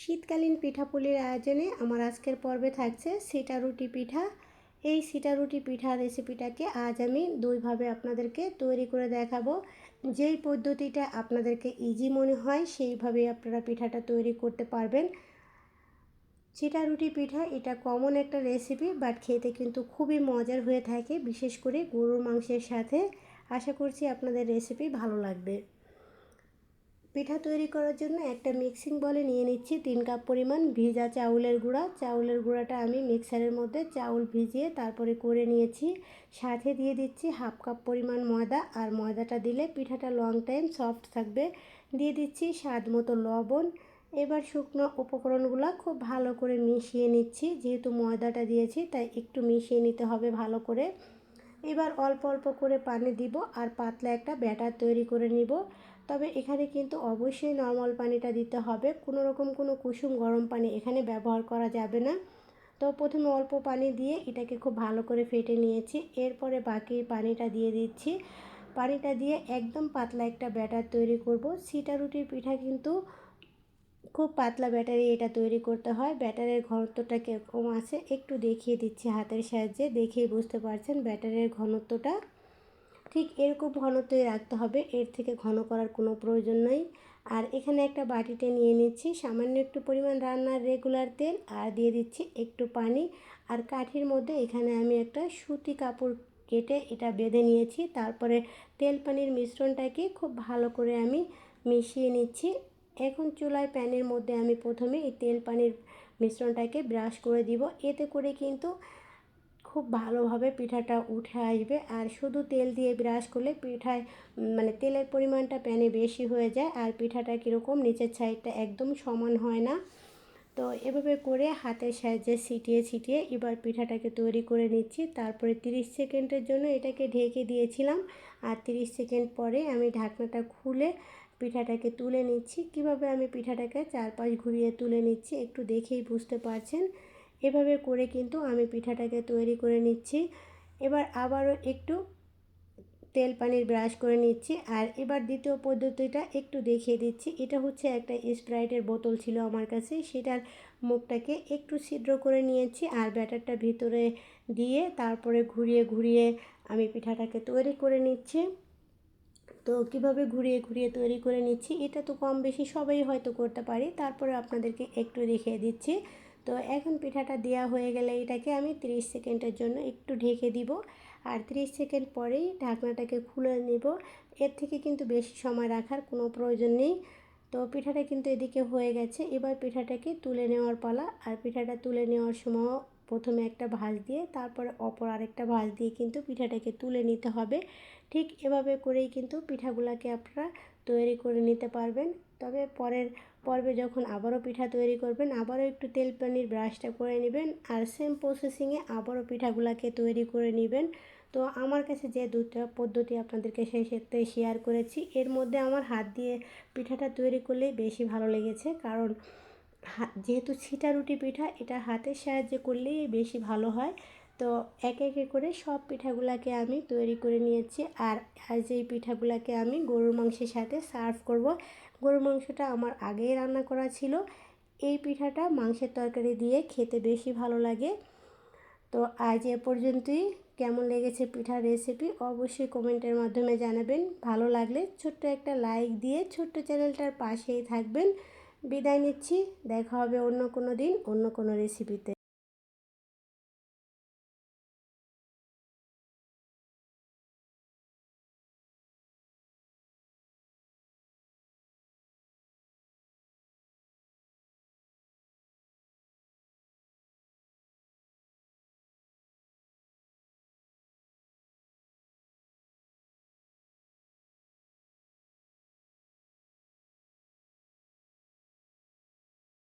শীতকালীন পিঠাপুলির আয়োজনে আমার আজকের পর্বে থাকছে সিটা রুটি পিঠা। এই সিটা রুটি পিঠা রেসিপিটাকে আজ আমি দুইভাবে আপনাদেরকে তৈরি করে দেখাবো। যেই পদ্ধতিটা আপনাদেরকে ইজি মনে হয়, সেইভাবেই আপনারা পিঠাটা তৈরি করতে পারবেন। চিটা রুটি পিঠা এটা কমন একটা রেসিপি বাট খেতে কিন্তু খুবই মজার হয়ে থাকে, বিশেষ করে গরুর মাংসের সাথে। আশা করছি আপনাদের রেসিপি ভালো লাগবে। পিঠা তৈরি করার জন্য একটা মিক্সিং বলে নিয়ে নিচ্ছি। তিন কাপ পরিমাণ ভিজা চাউলের গুঁড়া। চাউলের গুঁড়াটা আমি মিক্সারের মধ্যে চাউল ভিজিয়ে তারপরে করে নিয়েছি। সাথে দিয়ে দিচ্ছি হাফ কাপ পরিমাণ ময়দা। আর ময়দাটা দিলে পিঠাটা লং টাইম সফট থাকবে। দিয়ে দিচ্ছি স্বাদ মতো লবণ। এবার শুকনো উপকরণগুলো খুব ভালো করে মিশিয়ে নিচ্ছি। যেহেতু ময়দাটা দিয়েছি, তাই একটু মিশিয়ে নিতে হবে ভালো করে। এবার অল্প অল্প করে পানি দিব। আর পাতলা একটা ব্যাটার তৈরি করে নিব। তবে এখানে কিন্তু অবশ্যই নর্মাল পানিটা দিতে হবে। কোনো রকম কোনো কুসুম গরম পানি এখানে ব্যবহার করা যাবে না। তো প্রথমে অল্প পানি দিয়ে এটাকে খুব ভালো করে ফেটে নিয়েছি। এরপরে বাকি পানিটা দিয়ে দিচ্ছি। পানিটা দিয়ে একদম পাতলা একটা ব্যাটার তৈরি করব। সিটা রুটির পিঠা কিন্তু খুব পাতলা ব্যাটারি এটা তৈরি করতে হয়। ব্যাটারের ঘনত্বটা কীরকম আছে একটু দেখিয়ে দিচ্ছি হাতের সাহায্যে। দেখেই বুঝতে পারছেন ব্যাটারের ঘনত্বটা। ঠিক এরকম ঘনত্বই রাখতে হবে। এর থেকে ঘন করার কোনো প্রয়োজন নেই। আর এখানে একটা বাটিতে নিয়ে নিচ্ছি। সামান্য একটু পরিমাণ রান্নার রেগুলার তেল আর দিয়ে দিচ্ছি একটু পানি। আর কাঠির মধ্যে এখানে আমি একটা সুতি কাপড় কেটে এটা বেঁধে নিয়েছি। তারপরে তেল পানির মিশ্রণটাকে খুব ভালো করে আমি মিশিয়ে নিচ্ছি। এখন চুলায় প্যানের মধ্যে আমি প্রথমে এই তেল পানির মিশ্রণটাকে ব্রাশ করে দিব। এতে করে কিন্তু খুব ভালোভাবে পিঠাটা উঠে আসবে। আর শুধু তেল দিয়ে ব্রাশ করলে পিঠায় মানে তেলের পরিমাণটা প্যানে বেশি হয়ে যায় আর পিঠাটা কীরকম নিচের সাইডটা একদম সমান হয় না। তো এভাবে করে হাতের সাহায্যে ছিটিয়ে ছিটিয়ে এবার পিঠাটাকে তৈরি করে নিচ্ছি। তারপরে 30 সেকেন্ডের জন্য এটাকে ঢেকে দিয়েছিলাম। আর 30 সেকেন্ড পরে আমি ঢাকনাটা খুলে পিঠাটাকে তুলে নিচ্ছি। কীভাবে আমি পিঠাটাকে চারপাশ ঘুরিয়ে তুলে নিচ্ছি একটু দেখেই বুঝতে পারছেন। এভাবে করে কিন্তু আমি পিঠাটাকে তৈরি করে নিচ্ছি। এবার আবারও একটু তেল পানির ব্রাশ করে নিচ্ছি আর এবার দ্বিতীয় পদ্ধতিটা একটু দেখিয়ে দিচ্ছি। এটা হচ্ছে একটা স্প্রাইটের বোতল ছিল আমার কাছে, সেটার মুখটাকে একটু ছিদ্র করে নিয়েছি আর ব্যাটারটা ভিতরে দিয়ে তারপরে ঘুরিয়ে ঘুরিয়ে আমি পিঠাটাকে তৈরি করে নিচ্ছি। তো কীভাবে ঘুরিয়ে ঘুরিয়ে তৈরি করে নিচ্ছি, এটা তো কম বেশি সবাই হয়তো করতে পারি, তারপরে আপনাদেরকে একটু দেখিয়ে দিচ্ছি। তো এখন পিঠাটা দেওয়া হয়ে গেলে এটাকে আমি 30 সেকেন্ডের জন্য একটু ঢেকে দিব। আর 30 সেকেন্ড পরেই ঢাকনাটাকে খুলে নেব। এর থেকে কিন্তু বেশি সময় রাখার কোনো প্রয়োজন নেই। তো পিঠাটা কিন্তু এদিকে হয়ে গেছে। এবার পিঠাটাকে তুলে নেওয়ার পালা। আর পিঠাটা তুলে নেওয়ার সময় প্রথমে একটা ভাঁজ দিয়ে, তারপরে অপর আরেকটা ভাঁজ দিয়ে কিন্তু পিঠাটাকে তুলে নিতে হবে। ঠিক এভাবে করেই কিন্তু পিঠাগুলাকে আপনারা তৈরি করে নিতে পারবেন। তবে পরের পর্বে যখন আবারও পিঠা তৈরি করবেন, আবারও একটু তেল পানির ব্রাশটা করে নেবেন আর সেম প্রসেসিংয়ে আবারও পিঠাগুলাকে তৈরি করে নেবেন। তো আমার কাছে যে দুটা পদ্ধতি আপনাদেরকে সেই ক্ষেত্রে শেয়ার করেছি। এর মধ্যে আমার হাত দিয়ে পিঠাটা তৈরি করলে বেশি ভালো লেগেছে। কারণ যেহেতু ছিটা রুটি পিঠা, এটা হাতের সাহায্যে করলেই বেশি ভালো হয়। তো একে একে করে সব পিঠাগুলাকে আমি তৈরি করে নিয়েছি। আর আজ এই পিঠাগুলাকে আমি গরুর মাংসের সাথে সার্ভ করব। গরুর মাংসটা আমার আগেই রান্না করা ছিল। এই পিঠাটা মাংসের তরকারি দিয়ে খেতে বেশি ভালো লাগে। তো আজ এ পর্যন্তই। কেমন লেগেছে পিঠার রেসিপি অবশ্যই কমেন্টের মাধ্যমে জানাবেন। ভালো লাগলে ছোট্ট একটা লাইক দিয়ে ছোট্ট চ্যানেলটার পাশেই থাকবেন। বিদায় নিচ্ছি। দেখা হবে অন্য কোনো দিন অন্য কোনো রেসিপিতে